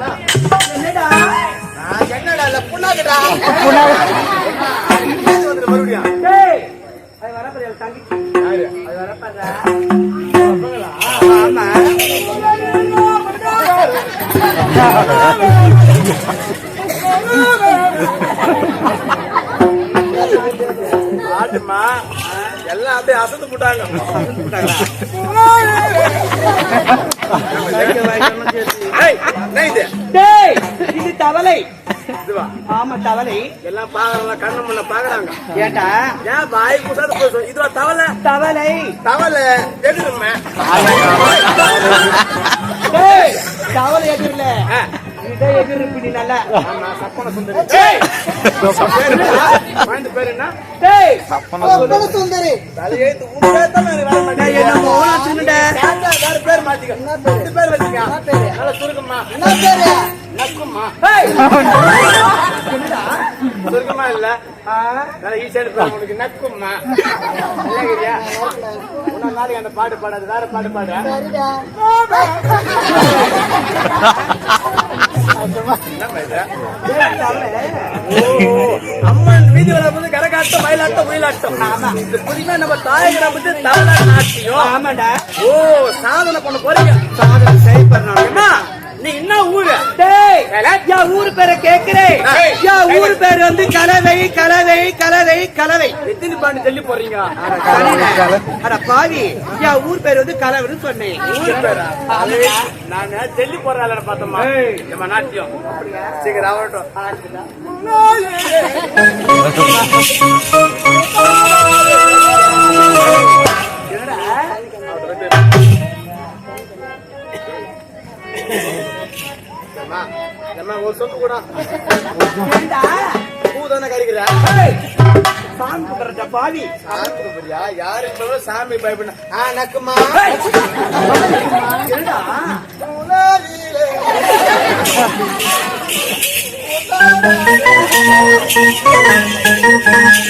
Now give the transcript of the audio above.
என்னடா? என்னடா? இல்ல புண்ணாக்குடா? மறுபடியும் டேய் அது வரப்போற தங்கச்சி? அது ஆட்டுமா? எல்லாம் அப்படியே அசந்து போட்டாங்க. தவளை. இதுவா ஆமா தவளை. எல்லாம் பாக்குறாங்க கண்ணு முன்ன பாக்குறாங்க. ஏண்டா? ஏன் பாய் குசாது போய். இதுவா தவளை. தவளை. தவளை டேய் தவளை எதிரில இதை எதிர் இப்படி நல்லா. ஆமா சப்பன சுந்தரி. பேரு என்ன? குழந்தை பேரு என்ன? டேய் சுந்தரி. தலையெழுத்து பேர் தான் எனக்கு வர டேய், வேற பேர் மாத்திக்க? ரெண்டு பேர் வச்சுக்க. நல்லா சுருக்கமா என்ன பேரு? நக்குமா டேய் சுருக்கமா இல்ல? நல்லா ஈஸியான பேர் உனக்கு நக்குமா இல்லையா உன்ன நாளைக்கு அந்த பாட்டு பாடாது. வேற பாட்டு பாடு சரிடா. வீதி வந்து கரகாட்டம் மயிலாட்டம் ஒயிலாட்டம். ஆமா. நம்ம தாயகரை வந்து தமிழ்நாடு நாட்டியம் ஆமாடா ஓ சாதனை பண்ண போறீங்க. சாதனை அம்மா நீ என்ன ஊரு? டேய்? என் ஊர் பேரை கேக்குறேன். என் ஊர் பேர் வந்து கலவை கலவை கலவை கலவை. எத்தனை பாண்டு சொல்லி போறீங்க. அட பாவி என் ஊர் பேர் வந்து கலவைன்னு சொன்னேன். ஊரு பேரா? நான் டெல்லி போறாள் பார்த்தோமா. நம்ம நாட்டியம். சீக்கிரம் ஏம்மா, ஒரு சொத்து கூட ஏண்டா? பூ தானே கறிக்கிற சாமி கும்பிடுறா பாவி சாமி கும்பிடுறியா? யாருக்கு சாமி பயப்பட ஆ நக்குமா Thank you.